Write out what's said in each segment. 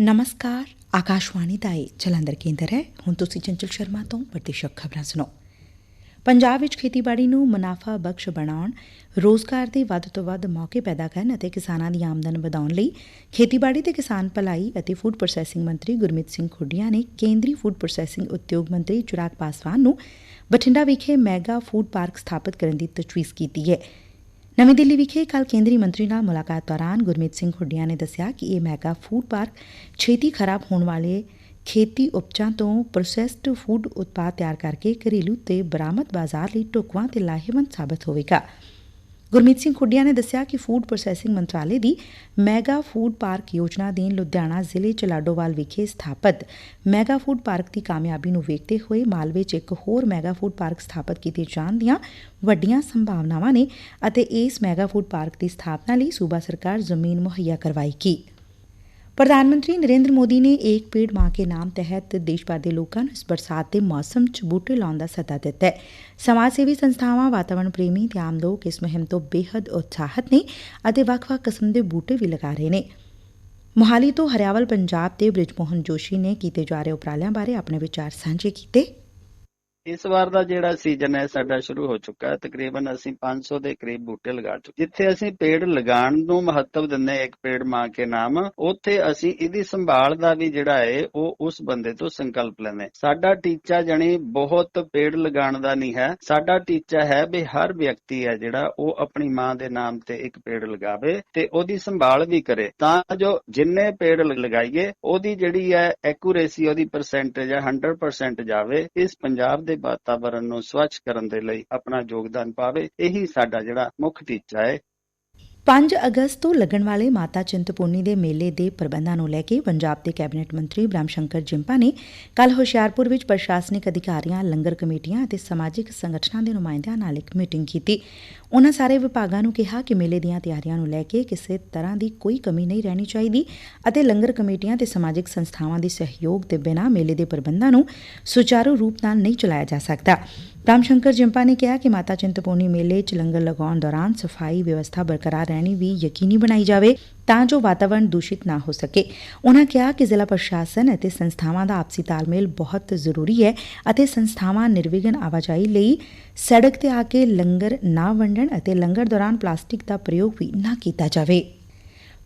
ਨਮਸਕਾਰ ਆਕਾਸ਼ਵਾਣੀ ਦਾ ਇਹ ਜਲੰਧਰ ਕੇਂਦਰ ਹੈ ਹੁਣ ਤੁਸੀਂ ਚੰਚਲ ਸ਼ਰਮਾ ਤੋਂ ਵਿਦੇਸ਼ਕ ਖਬਰਾਂ ਸੁਣੋ ਪੰਜਾਬ ਵਿੱਚ ਖੇਤੀਬਾੜੀ ਨੂੰ ਮੁਨਾਫਾ ਬਖਸ਼ ਬਣਾਉਣ ਰੋਜ਼ਗਾਰ ਦੇ ਵੱਧ ਤੋਂ ਵੱਧ ਮੌਕੇ ਪੈਦਾ ਕਰਨ ਅਤੇ ਕਿਸਾਨਾਂ ਦੀ ਆਮਦਨ ਵਧਾਉਣ ਲਈ ਖੇਤੀਬਾੜੀ ਤੇ ਕਿਸਾਨ ਭਲਾਈ ਅਤੇ ਫੂਡ ਪ੍ਰੋਸੈਸਿੰਗ ਮੰਤਰੀ ਗੁਰਮੀਤ ਸਿੰਘ ਖੁੱਡੀਆ ਨੇ ਕੇਂਦਰੀ ਫੂਡ ਪ੍ਰੋਸੈਸਿੰਗ ਉਦਯੋਗ ਮੰਤਰੀ ਚਿਰਾਗ ਪਾਸਵਾਨ ਨੂੰ ਬਠਿੰਡਾ ਵਿਖੇ ਮੈਗਾ ਫੂਡ ਪਾਰਕ ਸਥਾਪਿਤ ਕਰਨ ਦੀ ਤਜਵੀਜ਼ ਕੀਤੀ ਹੈ ਨਵੀਂ ਦਿੱਲੀ ਵਿਖੇ ਕੱਲ ਕੇਂਦਰੀ ਮੰਤਰੀ ਨਾਲ ਮੁਲਾਕਾਤ ਦੌਰਾਨ ਗੁਰਮੀਤ ਸਿੰਘ ਖੁੱਡੀਆਂ ਨੇ ਦੱਸਿਆ ਕਿ ਇਹ ਮੈਗਾ ਫੂਡ ਪਾਰਕ ਛੇਤੀ ਖਰਾਬ ਹੋਣ ਵਾਲੇ ਖੇਤੀ ਉਪਜਾਂ ਤੋਂ ਪ੍ਰੋਸੈਸਡ ਫੂਡ ਉਤਪਾਦ ਤਿਆਰ ਕਰਕੇ ਘਰੇਲੂ ਤੇ ਬਰਾਮਦ ਬਾਜ਼ਾਰ ਲਈ ਢੁਕਵਾਂ ਤੇ ਲਾਹੇਵੰਦ ਸਾਬਤ ਹੋਵੇਗਾ। ਗੁਰਮੀਤ ਸਿੰਘ ਖੁੱਡੀਆਂ ਨੇ ਦੱਸਿਆ ਕਿ ਫੂਡ ਪ੍ਰੋਸੈਸਿੰਗ ਮੰਤਰਾਲੇ ਦੀ ਮੈਗਾ ਫੂਡ ਪਾਰਕ ਯੋਜਨਾ ਦੇ ਲੁਧਿਆਣਾ ਜ਼ਿਲ੍ਹੇ ਚ ਲਾਡੋਵਾਲ ਵਿਖੇ ਸਥਾਪਿਤ ਮੈਗਾ ਫੂਡ ਪਾਰਕ ਦੀ ਕਾਮਯਾਬੀ ਨੂੰ ਵੇਖਦੇ ਹੋਏ ਮਾਲਵੇ ਚ ਇੱਕ ਹੋਰ ਮੈਗਾ ਫੂਡ ਪਾਰਕ ਸਥਾਪਿਤ ਕੀਤੇ ਜਾਣ ਦੀਆਂ ਵੱਡੀਆਂ ਸੰਭਾਵਨਾਵਾਂ ਨੇ ਅਤੇ ਇਸ ਮੈਗਾ ਫੂਡ ਪਾਰਕ ਦੀ ਸਥਾਪਨਾ ਲਈ ਸੂਬਾ ਸਰਕਾਰ ਜ਼ਮੀਨ ਮੁਹੱਈਆ ਕਰਵਾਏਗੀ। ਪ੍ਰਧਾਨ ਮੰਤਰੀ ਨਰੇਂਦਰ ਮੋਦੀ ਨੇ ਏਕ ਪੇੜ ਮਾਂ ਕੇ ਨਾਮ ਤਹਿਤ ਦੇਸ਼ ਭਰ ਦੇ ਲੋਕਾਂ ਨੂੰ ਇਸ ਬਰਸਾਤ ਦੇ ਮੌਸਮ 'ਚ ਬੂਟੇ ਲਾਉਣ ਦਾ ਸੱਦਾ ਦਿੱਤਾ ਹੈ। ਸਮਾਜ ਸੇਵੀ ਸੰਸਥਾਵਾਂ, ਵਾਤਾਵਰਣ ਪ੍ਰੇਮੀ ਤੇ ਆਮ ਲੋਕ ਇਸ ਮੁਹਿੰਮ ਤੋਂ ਬੇਹੱਦ ਉਤਸ਼ਾਹਤ ਨੇ ਅਤੇ ਵੱਖ-ਵੱਖ ਕਿਸਮ ਦੇ ਬੂਟੇ ਵੀ ਲਗਾ ਰਹੇ ਨੇ। ਮੋਹਾਲੀ ਤੋਂ ਹਰਿਆਵਲ, ਪੰਜਾਬ ਦੇ ਬ੍ਰਿਜਮੋਹਨ ਜੋਸ਼ੀ ਨੇ ਕੀਤੇ ਜਾ ਰਹੇ ਉਪਰਾਲਿਆਂ ਬਾਰੇ ਆਪਣੇ ਵਿਚਾਰ ਸਾਂਝੇ ਕੀਤੇ। ਇਸ ਵਾਰ ਦਾ ਜਿਹੜਾ ਸੀਜ਼ਨ ਹੈ, ਸਾਡਾ ਸ਼ੁਰੂ ਹੋ ਚੁੱਕਾ ਹੈ। ਤਕਰੀਬਨ ਅਸੀਂ 500 ਦੇ ਕਰੀਬ ਬੂਟੇ ਲਗਾ ਚੁੱਕੇ ਜਿੱਥੇ ਅਸੀਂ ਪੇੜ ਲਗਾਉਣ ਨੂੰ ਮਹੱਤਵ ਦਿੰਦੇ ਇੱਕ ਪੇੜ ਮਾਂ ਕੇ ਨਾਮ, ਉੱਥੇ ਅਸੀਂ ਇਹਦੀ ਸੰਭਾਲ ਦਾ ਵੀ ਜਿਹੜਾ ਹੈ, ਉਹ ਉਸ ਬੰਦੇ ਤੋਂ ਸੰਕਲਪ ਲੈਂਦੇ ਸਾਡਾ ਟੀਚਾ ਜਣੀ ਬਹੁਤ ਪੇੜ ਲਗਾਉਣ ਦਾ ਨਹੀਂ ਹੈ। ਸਾਡਾ ਟੀਚਾ ਹੈ ਵੀ ਹਰ ਵਿਅਕਤੀ ਹੈ ਜਿਹੜਾ ਉਹ ਆਪਣੀ ਮਾਂ ਦੇ ਨਾਮ ਤੇ ਇੱਕ ਪੇੜ ਲਗਾਵੇ ਤੇ ਉਹਦੀ ਸੰਭਾਲ ਵੀ ਕਰੇ। ਤਾਂ ਜੋ ਜਿੰਨੇ ਪੇੜ ਲਗਾਈਏ, ਉਹਦੀ ਜਿਹੜੀ ਹੈ ਐਕੂਰੇਸੀ ਉਹਦੀ ਪਰਸੈਂਟੇਜ ਹੈ 100% ਜਾਵੇ, ਇਸ ਪੰਜਾਬ ਦੇ ਵਾਤਾਵਰਣ ਨੂੰ ਸਵੱਛ ਕਰਨ ਦੇ ਲਈ ਆਪਣਾ ਯੋਗਦਾਨ ਪਾਵੇ, ਇਹੀ ਸਾਡਾ ਜਿਹੜਾ ਮੁੱਖ ਟੀਚਾ ਹੈ। 5 ਅਗਸਤ ਤੋਂ ਲੱਗਣ ਵਾਲੇ ਮਾਤਾ ਚਿੰਤਪੁਰਨੀ ਦੇ ਮੇਲੇ ਦੇ ਪ੍ਰਬੰਧਾਂ ਨੂੰ ਲੈ ਕੇ ਪੰਜਾਬ ਦੇ ਕੈਬਨਿਟ ਮੰਤਰੀ ਬ੍ਰਹਮ ਸ਼ੰਕਰ ਜਿੰਪਾ ਨੇ ਕੱਲ ਹੁਸ਼ਿਆਰਪੁਰ ਵਿੱਚ ਪ੍ਰਸ਼ਾਸਨਿਕ ਅਧਿਕਾਰੀਆਂ, ਲੰਗਰ ਕਮੇਟੀਆਂ ਅਤੇ ਸਮਾਜਿਕ ਸੰਗਠਨਾਂ ਦੇ ਨੁਮਾਇੰਦਿਆਂ ਨਾਲ ਇੱਕ ਮੀਟਿੰਗ ਕੀਤੀ। ਉਨ੍ਹਾਂ ਸਾਰੇ ਵਿਭਾਗਾਂ ਨੂੰ ਕਿਹਾ ਕਿ ਮੇਲੇ ਦੀਆਂ ਤਿਆਰੀਆਂ ਨੂੰ ਲੈ ਕੇ ਕਿਸੇ ਤਰ੍ਹਾਂ ਦੀ ਕੋਈ ਕਮੀ ਨਹੀਂ ਰਹਿਣੀ ਚਾਹੀਦੀ ਅਤੇ ਲੰਗਰ ਕਮੇਟੀਆਂ ਤੇ ਸਮਾਜਿਕ ਸੰਸਥਾਵਾਂ ਦੇ ਸਹਿਯੋਗ ਦੇ ਬਿਨਾਂ ਮੇਲੇ ਦੇ ਪ੍ਰਬੰਧਾਂ ਨੂੰ ਸੁਚਾਰੂ ਰੂਪ ਨਾਲ ਨਹੀਂ ਚਲਾਇਆ ਜਾ ਸਕਦਾ। ਰਾਮ ਸ਼ੰਕਰ ਜਿੰਪਾ ਨੇ ਕਿਹਾ ਕਿ ਮਾਤਾ ਚਿੰਤਪੁਰਨੀ ਮੇਲੇ 'ਚ ਲੰਗਰ ਲਗਾਉਣ ਦੌਰਾਨ ਸਫ਼ਾਈ ਵਿਵਸਥਾ ਬਰਕਰਾਰ ਰਹਿਣੀ ਵੀ ਯਕੀਨੀ ਬਣਾਈ ਜਾਵੇ ਤਾਂ ਜੋ ਵਾਤਾਵਰਣ ਦੂਸ਼ਿਤ ਨਾ ਹੋ ਸਕੇ। ਉਨ੍ਹਾਂ ਕਿਹਾ ਕਿ ਜ਼ਿਲ੍ਹਾ ਪ੍ਰਸ਼ਾਸਨ ਅਤੇ ਸੰਸਥਾਵਾਂ ਦਾ ਆਪਸੀ ਤਾਲਮੇਲ ਬਹੁਤ ਜ਼ਰੂਰੀ ਹੈ ਅਤੇ ਸੰਸਥਾਵਾਂ ਨਿਰਵਿਘਨ ਆਵਾਜਾਈ ਲਈ ਸੜਕ ਤੇ ਆ ਕੇ ਲੰਗਰ ਨਾ ਵੰਡਣ ਅਤੇ ਲੰਗਰ ਦੌਰਾਨ ਪਲਾਸਟਿਕ ਦਾ ਪ੍ਰਯੋਗ ਵੀ ਨਾ ਕੀਤਾ ਜਾਵੇ।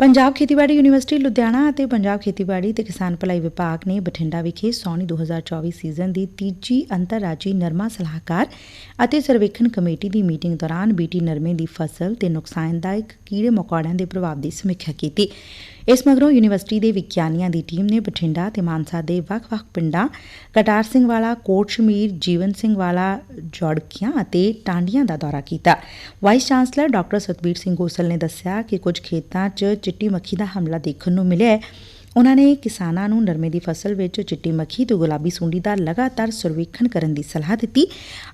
ਪੰਜਾਬ ਖੇਤੀਬਾੜੀ ਯੂਨੀਵਰਸਿਟੀ ਲੁਧਿਆਣਾ ਅਤੇ ਪੰਜਾਬ ਖੇਤੀਬਾੜੀ ਤੇ ਕਿਸਾਨ ਭਲਾਈ ਵਿਭਾਗ ਨੇ ਬਠਿੰਡਾ ਵਿਖੇ ਸੌਣੀ 2024 ਸੀਜ਼ਨ ਦੀ ਤੀਜੀ ਅੰਤਰਰਾਜੀ ਨਰਮਾ ਸਲਾਹਕਾਰ ਅਤੇ ਸਰਵੇਖਣ ਕਮੇਟੀ ਦੀ ਮੀਟਿੰਗ ਦੌਰਾਨ ਬੀਟੀ ਨਰਮੇ ਦੀ ਫਸਲ ਤੇ ਨੁਕਸਾਨਦਾਇਕ ਕੀੜੇ ਮਕੌੜਿਆਂ ਦੇ ਪ੍ਰਭਾਵ ਦੀ ਸਮੀਖਿਆ ਕੀਤੀ। ਇਸ ਮਗਰੋਂ ਯੂਨੀਵਰਸਿਟੀ ਦੇ ਵਿਗਿਆਨੀਆਂ ਦੀ ਟੀਮ ਨੇ ਬਠਿੰਡਾ ਤੇ ਮਾਨਸਾ ਦੇ ਵੱਖ-ਵੱਖ ਪਿੰਡਾਂ, ਕਟਾਰ ਸਿੰਘ ਵਾਲਾ, ਕੋਟ ਸ਼ਮੀਰ, ਜੀਵਨ ਸਿੰਘ ਵਾਲਾ, ਜੋੜਕੀਆਂ ਅਤੇ ਟਾਂਡੀਆਂ ਦਾ ਦੌਰਾ ਕੀਤਾ। Vice chancellor doctor Satbir Singh Gosal ਨੇ ਦੱਸਿਆ ਕਿ ਕੁਝ ਖੇਤਾਂ 'ਚ ਚਿੱਟੀ ਮੱਖੀ ਦਾ ਹਮਲਾ ਦੇਖਣ ਨੂੰ ਮਿਲਿਆ ਹੈ। ਉਨ੍ਹਾਂ ਨੇ ਕਿਸਾਨਾਂ ਨੂੰ ਨਰਮੇ ਦੀ ਫਸਲ ਵਿੱਚ ਚਿੱਟੀ ਮੱਖੀ ਤੇ ਗੁਲਾਬੀ ਸੁੰਡੀ ਦਾ ਲਗਾਤਾਰ ਸਰਵੇਖਣ ਕਰਨ ਦੀ ਸਲਾਹ ਦਿੱਤੀ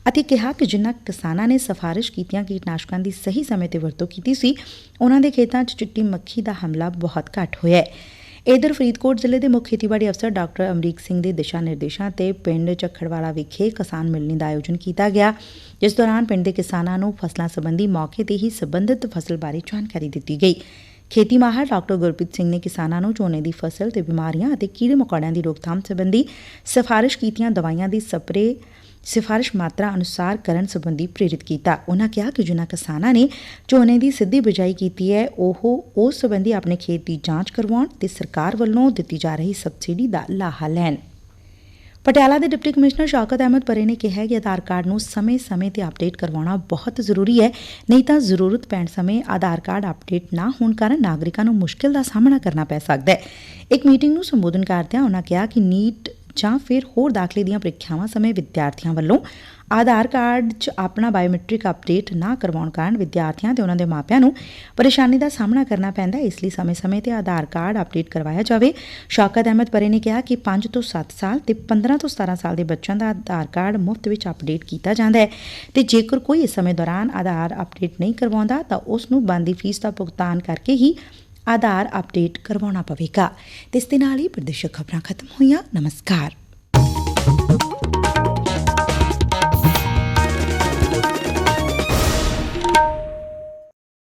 ਅਤੇ ਕਿਹਾ ਕਿ ਜਿਨ੍ਹਾਂ ਕਿਸਾਨਾਂ ਨੇ ਸਿਫਾਰਿਸ਼ ਕੀਤੀਆਂ ਕੀਟਨਾਸ਼ਕਾਂ ਦੀ ਸਹੀ ਸਮੇਂ ਤੇ ਵਰਤੋਂ ਕੀਤੀ ਸੀ ਉਨ੍ਹਾਂ ਦੇ ਖੇਤਾਂ 'ਚ ਚਿੱਟੀ ਮੱਖੀ ਦਾ ਹਮਲਾ ਬਹੁਤ ਘੱਟ ਹੋਇਆ ਹੈ। ਇਧਰ ਫਰੀਦਕੋਟ ਜ਼ਿਲ੍ਹੇ ਦੇ ਮੁੱਖ ਖੇਤੀਬਾੜੀ ਅਫਸਰ ਡਾਕਟਰ ਅਮਰੀਕ ਸਿੰਘ ਦੇ ਦਿਸ਼ਾ ਨਿਰਦੇਸ਼ਾਂ ਤੇ ਪਿੰਡ ਚੱਖੜਵਾਲਾ ਵਿਖੇ ਕਿਸਾਨ ਮਿਲਣੀ ਦਾ ਆਯੋਜਨ ਕੀਤਾ ਗਿਆ, ਜਿਸ ਦੌਰਾਨ ਪਿੰਡ ਦੇ ਕਿਸਾਨਾਂ ਨੂੰ ਫਸਲਾਂ ਸੰਬੰਧੀ ਮੌਕੇ ਤੇ ਹੀ ਸੰਬੰਧਿਤ ਫਸਲ ਬਾਰੇ ਜਾਣਕਾਰੀ ਦਿੱਤੀ ਗਈ। ਖੇਤੀ ਮਾਹਰ ਡਾਕਟਰ ਗੁਰਪ੍ਰੀਤ ਸਿੰਘ ਨੇ ਕਿਸਾਨਾਂ ਨੂੰ ਝੋਨੇ ਦੀ ਫਸਲ ਤੇ ਬਿਮਾਰੀਆਂ ਅਤੇ ਕੀੜੇ ਮਕੌੜਿਆਂ ਦੀ ਰੋਕਥਾਮ ਸੰਬੰਧੀ ਸਿਫਾਰਿਸ਼ ਕੀਤੀਆਂ ਦਵਾਈਆਂ ਦੀ ਸਪਰੇ ਸਿਫਾਰਿਸ਼ ਮਾਤਰਾ ਅਨੁਸਾਰ ਕਰਨ ਸੰਬੰਧੀ ਪ੍ਰੇਰਿਤ ਕੀਤਾ। ਉਹਨਾਂ ਕਿਹਾ ਕਿ ਜਿਨ੍ਹਾਂ ਕਿਸਾਨਾਂ ਨੇ ਝੋਨੇ ਦੀ ਸਿੱਧੀ ਬਿਜਾਈ ਕੀਤੀ ਹੈ, ਉਹ ਉਸ ਸੰਬੰਧੀ ਆਪਣੇ ਖੇਤ ਦੀ ਜਾਂਚ ਕਰਵਾਉਣ ਤੇ ਸਰਕਾਰ ਵੱਲੋਂ ਦਿੱਤੀ ਜਾ ਰਹੀ ਸਬਸਿਡੀ ਦਾ ਲਾਹਾ ਲੈਣ। ਪਟਿਆਲਾ ਦੇ ਡਿਪਟੀ ਕਮਿਸ਼ਨਰ ਸ਼ੌਕਤ ਅਹਿਮਦ ਪਰੇ ਨੇ ਕਿਹਾ ਕਿ ਆਧਾਰ ਕਾਰਡ ਨੂੰ ਸਮੇਂ-ਸਮੇਂ ਤੇ ਅਪਡੇਟ ਕਰਵਾਉਣਾ ਬਹੁਤ ਜ਼ਰੂਰੀ ਹੈ, ਨਹੀਂ ਤਾਂ ਜ਼ਰੂਰਤ ਪੈਣ ਸਮੇਂ ਆਧਾਰ ਕਾਰਡ ਅਪਡੇਟ ਨਾ ਹੋਣ ਕਾਰਨ ਨਾਗਰਿਕਾਂ ਨੂੰ ਮੁਸ਼ਕਿਲ ਦਾ ਸਾਹਮਣਾ ਕਰਨਾ ਪੈ ਸਕਦਾ ਹੈ। ਇੱਕ ਮੀਟਿੰਗ ਨੂੰ ਸੰਬੋਧਨ ਕਰਦਿਆਂ ਉਨ੍ਹਾਂ ਕਿਹਾ ਕਿ ਨੀਟ ਜਾਂ ਫਿਰ ਹੋਰ ਦਾਖਲੇ ਦੀਆਂ ਪ੍ਰੀਖਿਆਵਾਂ ਸਮੇਂ ਵਿਦਿਆਰਥੀਆਂ ਵੱਲੋਂ ਆਧਾਰ ਕਾਰਡ 'ਚ ਆਪਣਾ ਬਾਇਓਮੈਟ੍ਰਿਕ ਅਪਡੇਟ ਨਾ ਕਰਵਾਉਣ ਕਾਰਨ ਵਿਦਿਆਰਥੀਆਂ ਤੇ ਉਹਨਾਂ ਦੇ ਮਾਪਿਆਂ ਨੂੰ ਪਰੇਸ਼ਾਨੀ ਦਾ ਸਾਹਮਣਾ ਕਰਨਾ ਪੈਂਦਾ ਇਸ ਲਈ ਸਮੇਂ-ਸਮੇਂ ਤੇ ਆਧਾਰ ਕਾਰਡ ਅਪਡੇਟ ਕਰਵਾਇਆ ਜਾਵੇ। ਸ਼ੌਕਤ ਅਹਿਮਦ ਪਰੇ ਨੇ ਕਿਹਾ ਕਿ 5 ਤੋਂ 7 ਸਾਲ ਤੇ 15 ਤੋਂ 17 ਸਾਲ ਦੇ ਬੱਚਿਆਂ ਦਾ ਆਧਾਰ ਕਾਰਡ ਮੁਫਤ ਵਿੱਚ ਅਪਡੇਟ ਕੀਤਾ ਜਾਂਦਾ ਹੈ ਤੇ ਜੇਕਰ ਕੋਈ ਇਸ ਸਮੇਂ ਦੌਰਾਨ ਆਧਾਰ ਅਪਡੇਟ ਨਹੀਂ ਕਰਵਾਉਂਦਾ ਤਾਂ ਉਸ ਨੂੰ ਬੰਦੀ ਫੀਸ ਦਾ ਭੁਗਤਾਨ ਕਰਕੇ ਹੀ ਆਧਾਰ ਅਪਡੇਟ ਕਰਵਾਉਣਾ ਪਵੇਗਾ। ਤੇ ਇਸ ਦੇ ਨਾਲ ਹੀ ਪ੍ਰਦੇਸ਼ਕ ਖਬਰਾਂ ਖਤਮ ਹੋਈਆਂ। ਨਮਸਕਾਰ।